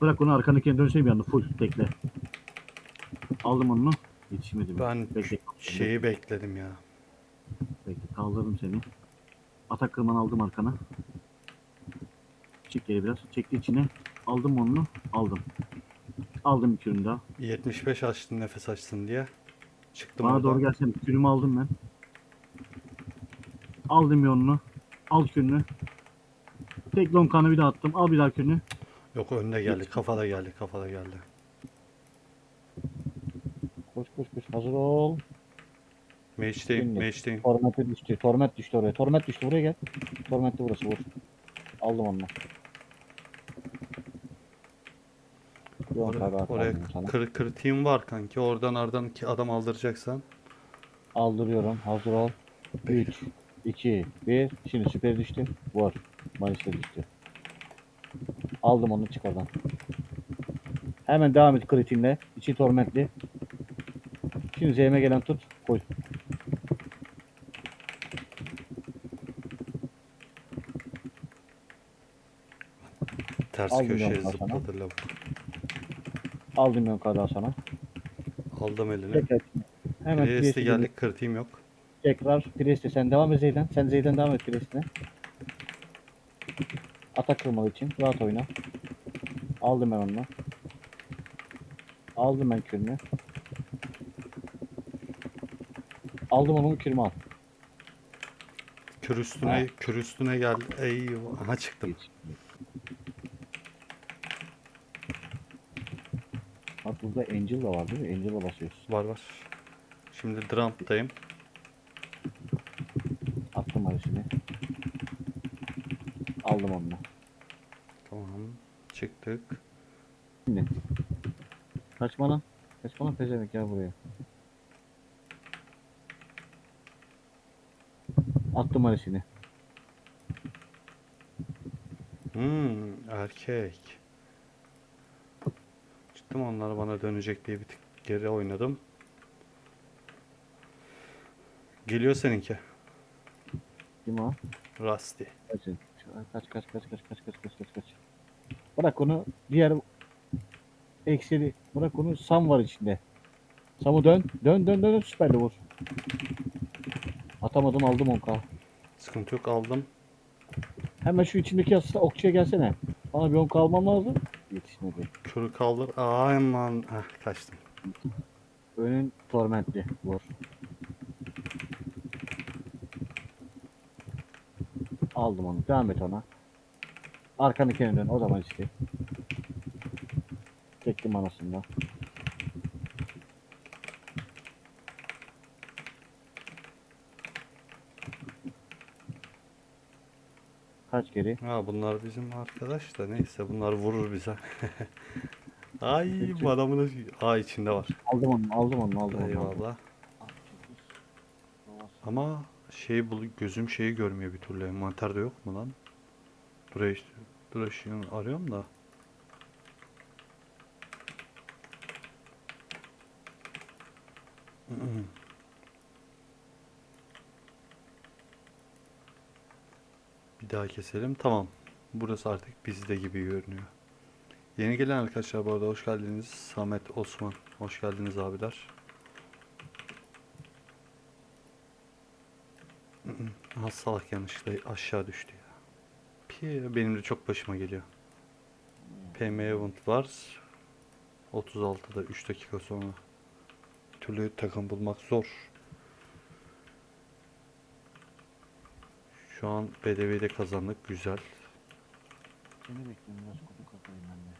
Bırak onu arkandakine dönsene bir anda full tekle. Aldım onu. Yetişmedi. Ben Bekle. şeyi bekledim ya. Bekle kaldırdım seni. Atak kırman aldım arkana. Çık geri biraz. Çekti içine. Aldım onu. Aldım. Aldım bir kürünü daha. 75 açtın nefes açsın diye. Çıktım Bana oradan. doğru gelsene. Kürümü aldım ben. Aldım bir onunu. Al kürünü. Tek long kanı bir daha attım. Al bir daha kürünü. Yok önde geldi. Kafada geldi. Kafada geldi. Koş koş koş. Hazır ol. Mage'deyim. Şimdi. Mage'deyim. Torment düştü. Torment düştü oraya. Torment düştü. Buraya gel. Torment de burası vur. Aldım onu. Yok abi Oraya, oraya aldım sana. kır, kritiğim var kanki. Oradan aradan ki adam aldıracaksan. Aldırıyorum. Hazır ol. 3, 2, 1. Şimdi süper düştü. Vur. Mayıs'ta düştü. Aldım onu çık oradan. Hemen devam et kritiğinle. İçi tormentli. Şimdi Z'me gelen tut. Koy. Ters Aldım köşeye yoldan sana. zıpladı lavuk. Aldım yok kadar sana. Aldım elini. Tekrar. Hemen Priest'e Priest'e geldik. Kritiğim yok. Tekrar Priest'e sen devam et Zeyden. Sen Zeyden devam et Priest'ine. Kırmalı için. Rahat oyna. Aldım ben onu. Aldım ben kürünü. Aldım onu kürümü al. Kür üstüne, kür üstüne geldi. Eyvah. Aha çıktım. Bak burada Angel da var değil mi? Angel'a basıyoruz. Var var. Şimdi Drump'tayım. Attım arasını. Aldım onu. Çıktık. Şimdi. Kaçma lan. Kaçma lan pezevenk ya buraya. Attım arasını. Hmm, erkek. Çıktım onlar bana dönecek diye bir tık geri oynadım. Geliyor seninki. Kim o? Rusty. Kaç kaç kaç kaç kaç kaç kaç kaç kaç. Bırak onu diğer ekseri bırak onu Sam var içinde. Sam'ı dön. Dön dön dön süperli vur. Atamadım aldım 10k. Sıkıntı yok aldım. Hemen şu içindeki yastığa okçuya gelsene. Bana bir 10k almam lazım. Yetişmedi. Kürü kaldır. Aman. Heh, kaçtım. Önün tormentli vur. Aldım onu. Devam et ona. Arkanı kendine dön. O zaman işte. Çektim anasından. Kaç geri? Ha bunlar bizim arkadaş da neyse bunlar vurur bize. Ay bu adamın Aa içinde var. Aldım onu, aldım onu, aldım onu. Eyvallah. Ama şey bul gözüm şeyi görmüyor bir türlü. Envanterde yok mu lan? Buraya işte buraya şeyi arıyorum da. Bir daha keselim. Tamam. Burası artık bizde gibi görünüyor. Yeni gelen arkadaşlar bu arada hoş geldiniz. Samet, Osman. Hoş geldiniz abiler. Aha salak yanlışlıkla aşağı düştü ya. Pi, benim de çok başıma geliyor. PM event var. 36'da 3 dakika sonra. Bir türlü takım bulmak zor. Şu an BDV'de kazandık. Güzel. Seni bekliyorum biraz kutu kafayım ben de.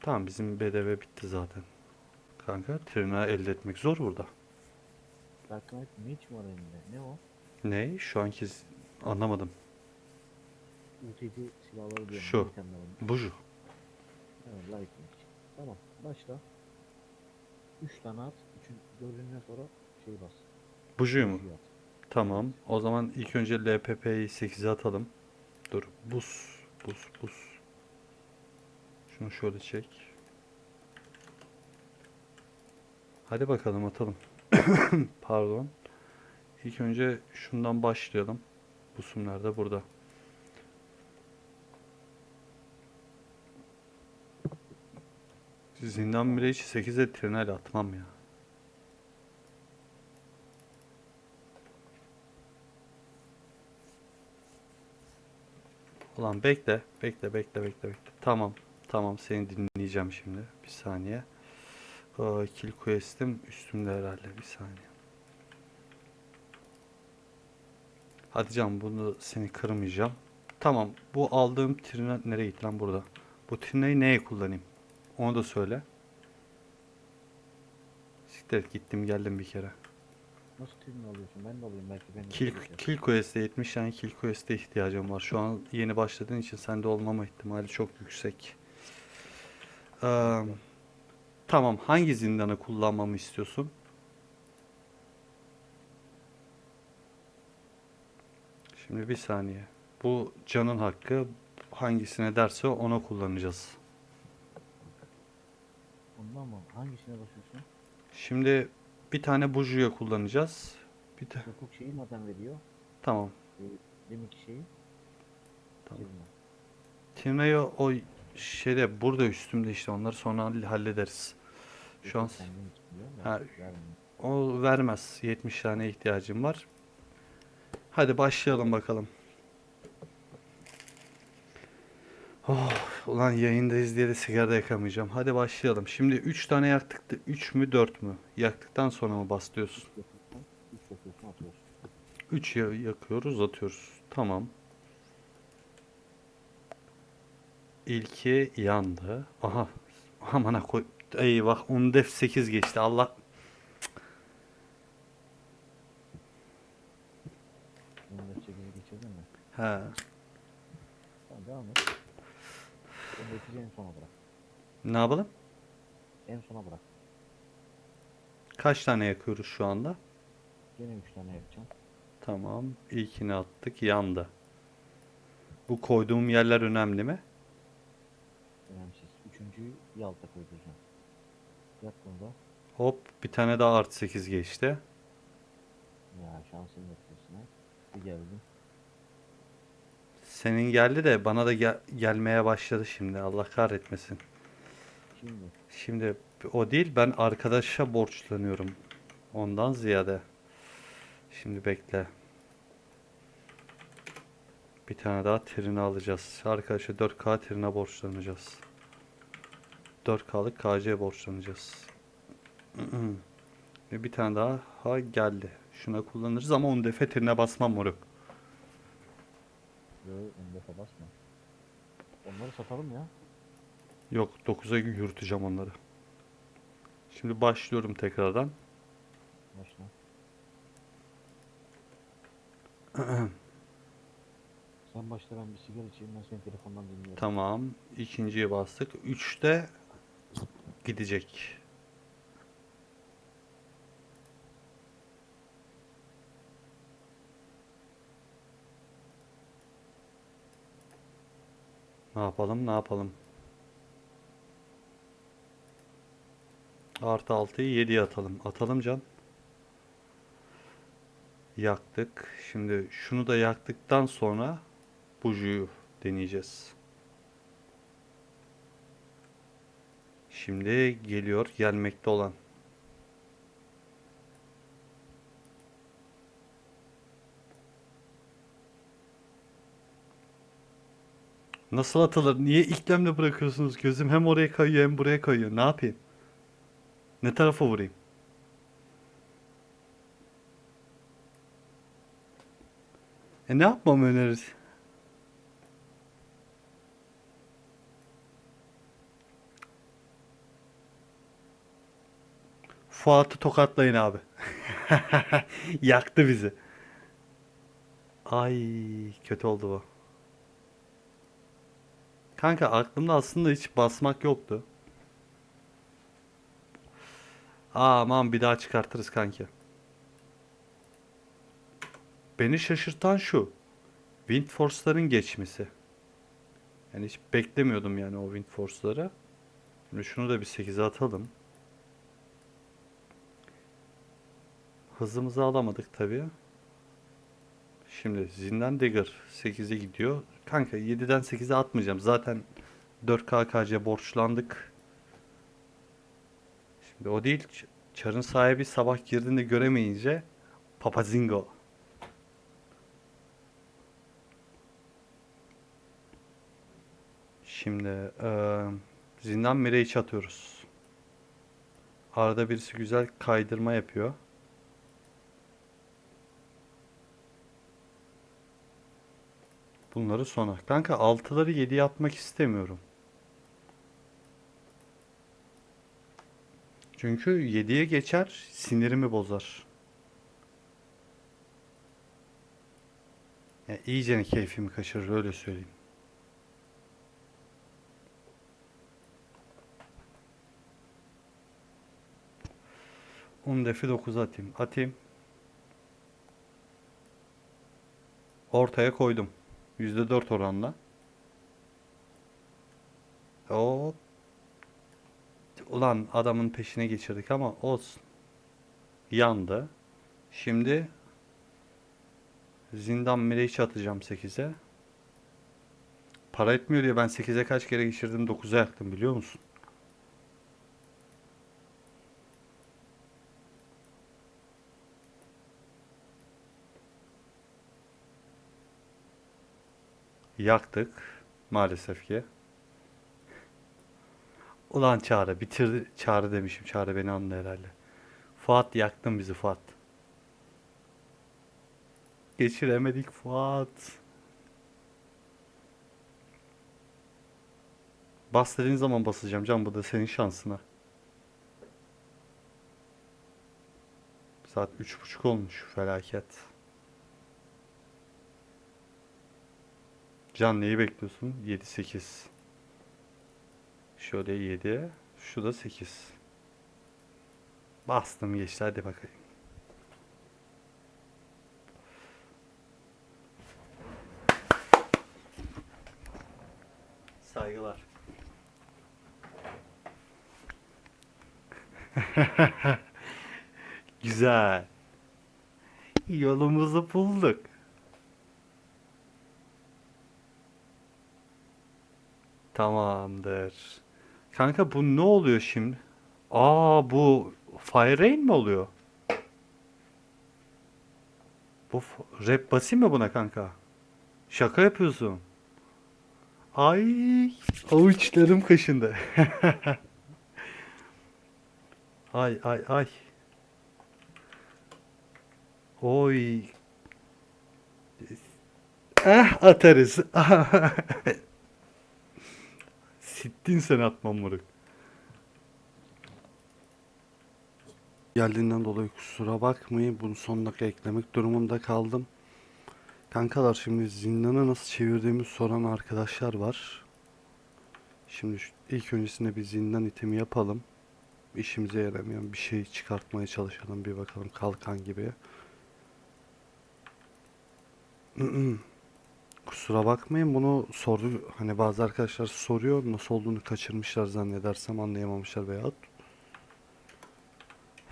Tamam bizim BDV bitti zaten. Kanka tırnağı elde etmek zor burada. Dark Knight Mage var elinde. Ne o? Ne? Şu anki anlamadım. UTC silahları diyorum. Şu. Buju. Evet, light mage. Tamam, başla. 3 tane at. Üçün, dördüncüden sonra şey bas. Buju'yu mu? At. Tamam. O zaman ilk önce LPP'yi 8'e atalım. Dur. Buz. Buz. Buz. Şunu şöyle çek. Hadi bakalım atalım. Pardon. İlk önce şundan başlayalım. Pusumlar da burada. Zindan bile hiç 8'e tünel atmam ya. Ulan bekle, bekle, bekle, bekle, bekle. Tamam, tamam seni dinleyeceğim şimdi. Bir saniye. Aa, kill quest'im üstümde herhalde bir saniye. Hadi canım bunu seni kırmayacağım. Tamam, bu aldığım trine nereye gitti lan burada? Bu trineyi neye kullanayım? Onu da söyle. Siktir et, gittim geldim bir kere. Nasıl tüm alıyorsun? Ben de alayım belki ben de Kill, alacağım. kill quest'e 70 tane kill quest'e ihtiyacım var. Şu an yeni başladığın için sende olmama ihtimali çok yüksek. Eee, tamam hangi zindanı kullanmamı istiyorsun? Şimdi bir saniye. Bu canın hakkı hangisine derse ona kullanacağız. Ondan mı? Hangisine basıyorsun? Şimdi bir tane bujuya kullanacağız. Bir de Hukuk şeyi nereden veriyor? tamam. Deminki şeyi. Tamam. Timre'yi o şeyde burada üstümde işte onları sonra hall- hallederiz. Şu an Ha, o vermez. 70 tane ihtiyacım var. Hadi başlayalım bakalım. Oh, ulan yayındayız diye de sigara da yakamayacağım. Hadi başlayalım. Şimdi 3 tane yaktık. 3 mü 4 mü? Yaktıktan sonra mı bastıyorsun? Yapıyorsun, üç yapıyorsun, atıyorsun. 3 yakıyoruz, atıyoruz. Tamam. İlki yandı. Aha. Amına koy. Eyvah. Onun def 8 geçti. Allah. Bunu çekici geçirdin mi? He. Tamam devam et. Öndeki en sona bırak. Ne yapalım? En sona bırak. Kaç tane yakıyoruz şu anda? Gene üç tane yapacağım. Tamam. İlkini attık. Yandı. Bu koyduğum yerler önemli mi? Önemsiz. Üçüncüyü yalta koyduracağım. Yap bunu da. Hop. Bir tane daha artı 8 geçti. Ya şansın yapıyorsun ha. Bir geldim. Senin geldi de bana da gel- gelmeye başladı şimdi. Allah kahretmesin. Şimdi Şimdi o değil ben arkadaşa borçlanıyorum. Ondan ziyade. Şimdi bekle. Bir tane daha treni alacağız. Arkadaşa 4K trene borçlanacağız. 4K'lık KC borçlanacağız. Bir tane daha ha geldi. Şuna kullanırız ama onu defa trene basmam moruk. Defa basma. Onları satalım ya. Yok 9'a yürüteceğim onları. Şimdi başlıyorum tekrardan. Başla. Sen başla ben bir sigara içeyim ben senin telefondan dinliyorum. Tamam. ikinciye bastık. Üçte gidecek. Ne yapalım? Ne yapalım? Artı 6'yı 7'ye atalım. Atalım can. Yaktık. Şimdi şunu da yaktıktan sonra bujuyu deneyeceğiz. Şimdi geliyor gelmekte olan. Nasıl atılır? Niye iklemle bırakıyorsunuz? Gözüm hem oraya kayıyor hem buraya kayıyor. Ne yapayım? Ne tarafa vurayım? E ne yapmam önerirsin? Fuat'ı tokatlayın abi. Yaktı bizi. Ay kötü oldu bu. Kanka aklımda aslında hiç basmak yoktu. Aman bir daha çıkartırız kanki. Beni şaşırtan şu. Wind Force'ların geçmesi. Yani hiç beklemiyordum yani o Wind Force'ları. Şimdi şunu da bir 8'e atalım. Hızımızı alamadık tabii. Şimdi Zindan Dagger 8'e gidiyor. Kanka 7'den 8'e atmayacağım. Zaten 4 KKC borçlandık. Şimdi o değil. Çarın sahibi sabah girdiğinde göremeyince Papazingo. Şimdi eee zindan Mirage atıyoruz. Arada birisi güzel kaydırma yapıyor. Bunları sona. Kanka 6'ları 7'ye atmak istemiyorum. Çünkü 7'ye geçer sinirimi bozar. Ya iyicene keyfimi kaçırır öyle söyleyeyim. On defi 9 atayım. Atayım. Ortaya koydum. %4 oranla. O Ulan adamın peşine geçirdik ama olsun. Yandı. Şimdi zindan mireçi atacağım 8'e. Para etmiyor diye ben 8'e kaç kere geçirdim 9'a yaktım biliyor musun? Yaktık maalesef ki. Ulan Çağrı bitirdi. Çağrı demişim. Çağrı beni anla herhalde. Fuat yaktın bizi Fuat. Geçiremedik Fuat. Bas dediğin zaman basacağım Can bu da senin şansına. Saat üç buçuk olmuş felaket. Can neyi bekliyorsun? 7-8. Şöyle 7. Şu da 8. Bastım geçti hadi bakayım. Saygılar. Güzel. Yolumuzu bulduk. Tamamdır. Kanka bu ne oluyor şimdi? Aa bu Fire Rain mi oluyor? Bu rap basayım mı buna kanka? Şaka yapıyorsun. Ay avuçlarım kaşındı. ay ay ay. Oy. Eh atarız. Sittin sen atmam moruk. Geldiğinden dolayı kusura bakmayın. Bunu son dakika eklemek durumunda kaldım. Kankalar şimdi zindanı nasıl çevirdiğimi soran arkadaşlar var. Şimdi ilk öncesinde bir zindan itemi yapalım. İşimize yaramayan bir şey çıkartmaya çalışalım. Bir bakalım kalkan gibi. Kusura bakmayın. Bunu sordu. Hani bazı arkadaşlar soruyor. Nasıl olduğunu kaçırmışlar zannedersem anlayamamışlar veyahut.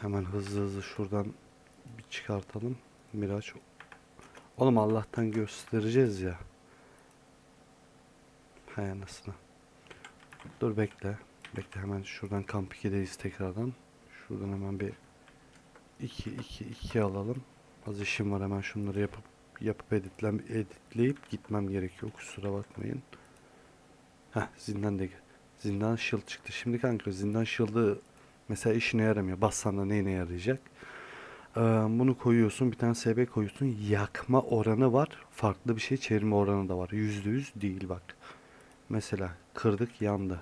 Hemen hızlı hızlı şuradan bir çıkartalım. Miraç. Oğlum Allah'tan göstereceğiz ya. Hay anasını. Dur bekle. Bekle hemen şuradan kamp 2'deyiz tekrardan. Şuradan hemen bir 2 2 2 alalım. Az işim var hemen şunları yapıp yapıp editlem, editleyip gitmem gerekiyor. Kusura bakmayın. Heh zindan de zindan shield çıktı. Şimdi kanka zindan shield'ı mesela işine yaramıyor. Bassan da neyine yarayacak? Ee, bunu koyuyorsun. Bir tane SB koyuyorsun. Yakma oranı var. Farklı bir şey çevirme oranı da var. Yüzde yüz değil bak. Mesela kırdık yandı.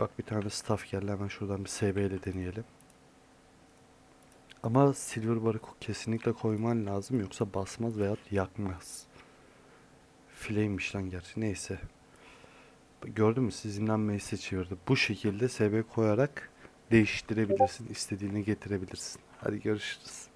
Bak bir tane staff geldi. Hemen şuradan bir SB ile deneyelim. Ama silver barı kesinlikle koyman lazım yoksa basmaz veya yakmaz. Fileymiş lan gerçi neyse. Gördün mü sizinden meclise çevirdi. Bu şekilde SB koyarak değiştirebilirsin. istediğini getirebilirsin. Hadi görüşürüz.